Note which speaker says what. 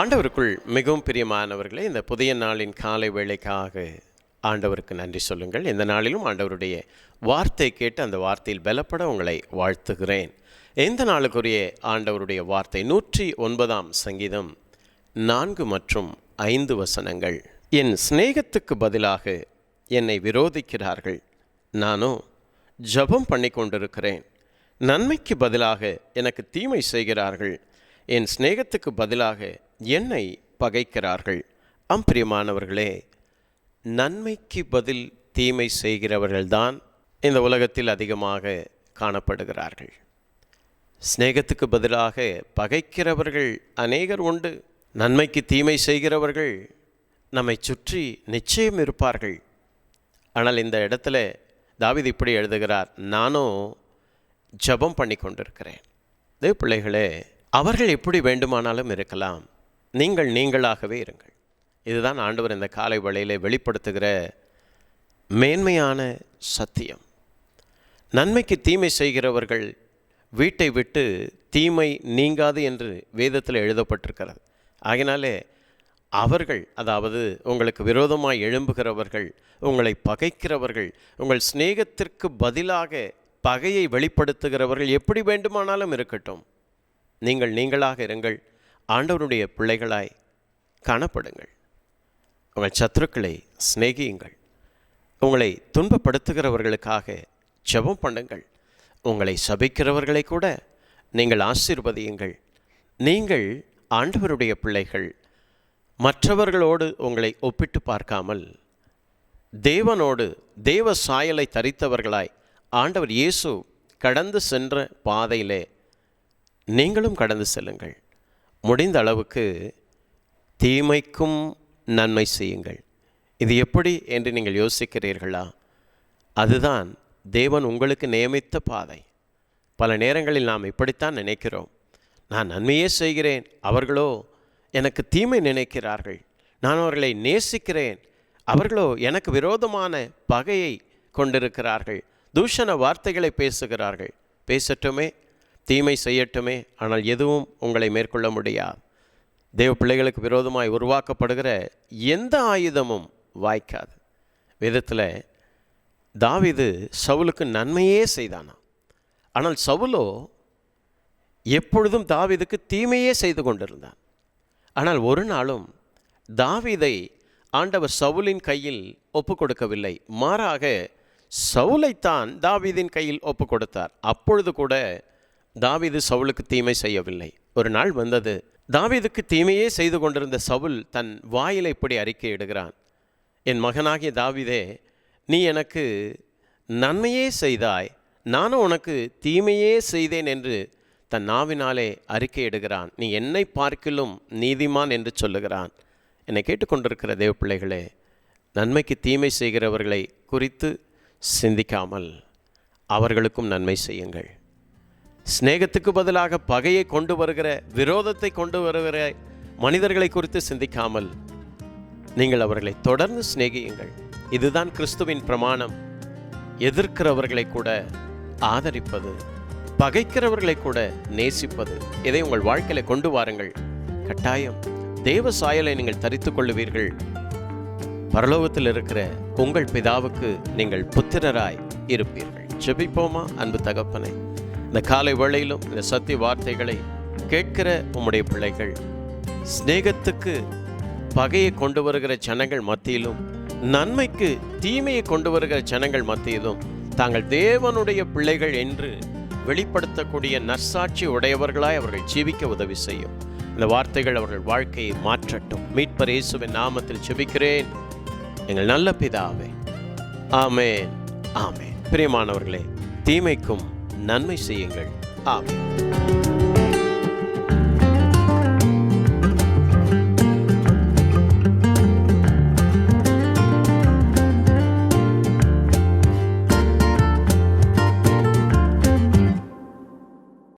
Speaker 1: ஆண்டவருக்குள் மிகவும் பிரியமானவர்களே இந்த புதிய நாளின் காலை வேளைக்காக ஆண்டவருக்கு நன்றி சொல்லுங்கள். இந்த நாளிலும் ஆண்டவருடைய வார்த்தை கேட்டு அந்த வார்த்தையில் பலப்பட உங்களை வாழ்த்துகிறேன். எந்த நாளுக்குரிய ஆண்டவருடைய வார்த்தை நூற்றி ஒன்பதாம் சங்கீதம் நான்கு மற்றும் ஐந்து வசனங்கள். என் சிநேகத்துக்கு பதிலாக என்னை விரோதிக்கிறார்கள். நானோ ஜபம் பண்ணி கொண்டிருக்கிறேன். நன்மைக்கு பதிலாக எனக்கு தீமை செய்கிறார்கள். என் சிநேகத்துக்கு பதிலாக என்னை பகைக்கிறார்கள். அம்பிரியமானவர்களே நன்மைக்கு பதில் தீமை செய்கிறவர்கள்தான் இந்த உலகத்தில் அதிகமாக காணப்படுகிறார்கள். சிநேகத்துக்கு பதிலாக பகைக்கிறவர்கள் அநேகர் உண்டு. நன்மைக்கு தீமை செய்கிறவர்கள் நம்மை சுற்றி நிச்சயம் இருப்பார்கள். ஆனால் இந்த இடத்துல தாவித் இப்படி எழுதுகிறார் நானும் ஜெபம் பண்ணி கொண்டிருக்கிறேன் தேவ பிள்ளைகளே அவர்கள் எப்படி வேண்டுமானாலும் இருக்கலாம். நீங்கள் நீங்களாகவே இருங்கள். இதுதான் ஆண்டவர் இந்த காலை வேளையிலே வெளிப்படுத்துகிற மேன்மையான சத்தியம். நன்மைக்கு தீமை செய்கிறவர்கள் வீட்டை விட்டு தீமை நீங்காது என்று வேதத்தில் எழுதப்பட்டிருக்கிறது. ஆகினாலே அவர்கள் அதாவது உங்களுக்கு விரோதமாய் எழும்புகிறவர்கள் உங்களை பகைக்கிறவர்கள் உங்கள் சிநேகத்திற்கு பதிலாக பகையை வெளிப்படுத்துகிறவர்கள் எப்படி வேண்டுமானாலும் இருக்கட்டும். நீங்கள் நீங்களாக இருங்கள். ஆண்டவருடைய பிள்ளைகளாய் காணப்படுங்கள். உங்கள் சத்துருக்களை சிநேகியுங்கள். உங்களை துன்பப்படுத்துகிறவர்களுக்காக ஜெபம் பண்ணுங்கள். உங்களை சபிக்கிறவர்களை கூட நீங்கள் ஆசீர்வதியுங்கள். நீங்கள் ஆண்டவருடைய பிள்ளைகள். மற்றவர்களோடு உங்களை ஒப்பிட்டு பார்க்காமல் தேவனோடு தேவ சாயலை தரித்தவர்களாய் ஆண்டவர் இயேசு கடந்து சென்ற பாதையிலே நீங்களும் கடந்து செல்லுங்கள். முடிந்த அளவுக்கு தீமைக்கும் நன்மை செய்யுங்கள். இது எப்படி என்று நீங்கள் யோசிக்கிறீர்களா? அதுதான் தேவன் உங்களுக்கு நியமித்த பாதை. பல நேரங்களில் நாம் இப்படித்தான் நினைக்கிறோம். நான் நன்மையே செய்கிறேன். அவர்களோ எனக்கு தீமை நினைக்கிறார்கள். நான் அவர்களை நேசிக்கிறேன். அவர்களோ எனக்கு விரோதமான பகையை கொண்டிருக்கிறார்கள். தூஷண வார்த்தைகளை பேசுகிறார்கள். பேசட்டுமே. தீமை செய்யட்டுமே ஆனால் எதுவும் உங்களை மேற்கொள்ள முடியாது தேவ பிள்ளைகளுக்கு விரோதமாய் உருவாக்கப்படுகிற எந்த ஆயுதமும் வாய்க்காது. விதத்தில் தாவிது சவுலுக்கு நன்மையே செய்தானா? ஆனால் சவுலோ எப்பொழுதும் தாவீதுக்கு தீமையே செய்து கொண்டிருந்தான். ஆனால் ஒரு நாளும் தாவீதை ஆண்டவர் சவுலின் கையில் ஒப்பு கொடுக்கவில்லை மாறாக சவுலைத்தான் தாவீதின் கையில் ஒப்பு கொடுத்தார் அப்பொழுது கூட தாவீது சவுலுக்கு தீமை செய்யவில்லை. ஒரு நாள் வந்தது தாவிதுக்கு தீமையே செய்து கொண்டிருந்த சவுல் தன் வாயிலை இப்படி அறிக்கையிடுகிறான் என் மகனாகிய தாவிதே நீ எனக்கு நன்மையே செய்தாய். நானும் உனக்கு தீமையே செய்தேன் என்று தன் நாவினாலே அறிக்கையிடுகிறான் நீ என்னை பார்க்கிலும் நீதிமான் என்று சொல்லுகிறான். என்னை கேட்டுக்கொண்டிருக்கிற தேவ பிள்ளைகளே நன்மைக்கு தீமை செய்கிறவர்களை குறித்து சிந்திக்காமல் அவர்களுக்கும் நன்மை செய்யுங்கள். சிநேகத்துக்கு பதிலாக பகையை கொண்டு வருகிற விரோதத்தை கொண்டு வருகிற மனிதர்களை குறித்து சிந்திக்காமல் நீங்கள் அவர்களை தொடர்ந்து சிநேகியுங்கள். இதுதான் கிறிஸ்துவின் பிரமாணம். எதிர்க்கிறவர்களை கூட ஆதரிப்பது பகைக்கிறவர்களை கூட நேசிப்பது. இதை உங்கள் வாழ்க்கையில கொண்டு வாருங்கள். கட்டாயம் தேவ சாயலை நீங்கள் தரித்துக் கொள்ளுவீர்கள். பரலோகத்தில் இருக்கிற உங்கள் பிதாவுக்கு நீங்கள் புத்திரராய் இருப்பீர்கள். ஜெபிப்போமா அன்பு தகப்பனை? இந்த காலை வேளையிலும் இந்த சத்திய வார்த்தைகளை கேட்கிற உம்முடைய பிள்ளைகள் சிநேகத்துக்கு பகையை கொண்டு வருகிற ஜனங்கள் மத்தியிலும் நன்மைக்கு தீமையை கொண்டு வருகிற ஜனங்கள் மத்தியிலும் தாங்கள் தேவனுடைய பிள்ளைகள் என்று வெளிப்படுத்தக்கூடிய நற்சாட்சி உடையவர்களாய் அவர்கள் ஜீவிக்க உதவி செய்யும். இந்த வார்த்தைகள் அவர்கள் வாழ்க்கையை மாற்றட்டும். மீட்பர் இயேசுவின் நாமத்தில் ஜெபிக்கிறேன். எங்கள் நல்ல பிதாவே. ஆமேன். ஆமேன். பிரியமானவர்களே தீமைக்கும் நன்மை செய்யுங்கள். ஆம்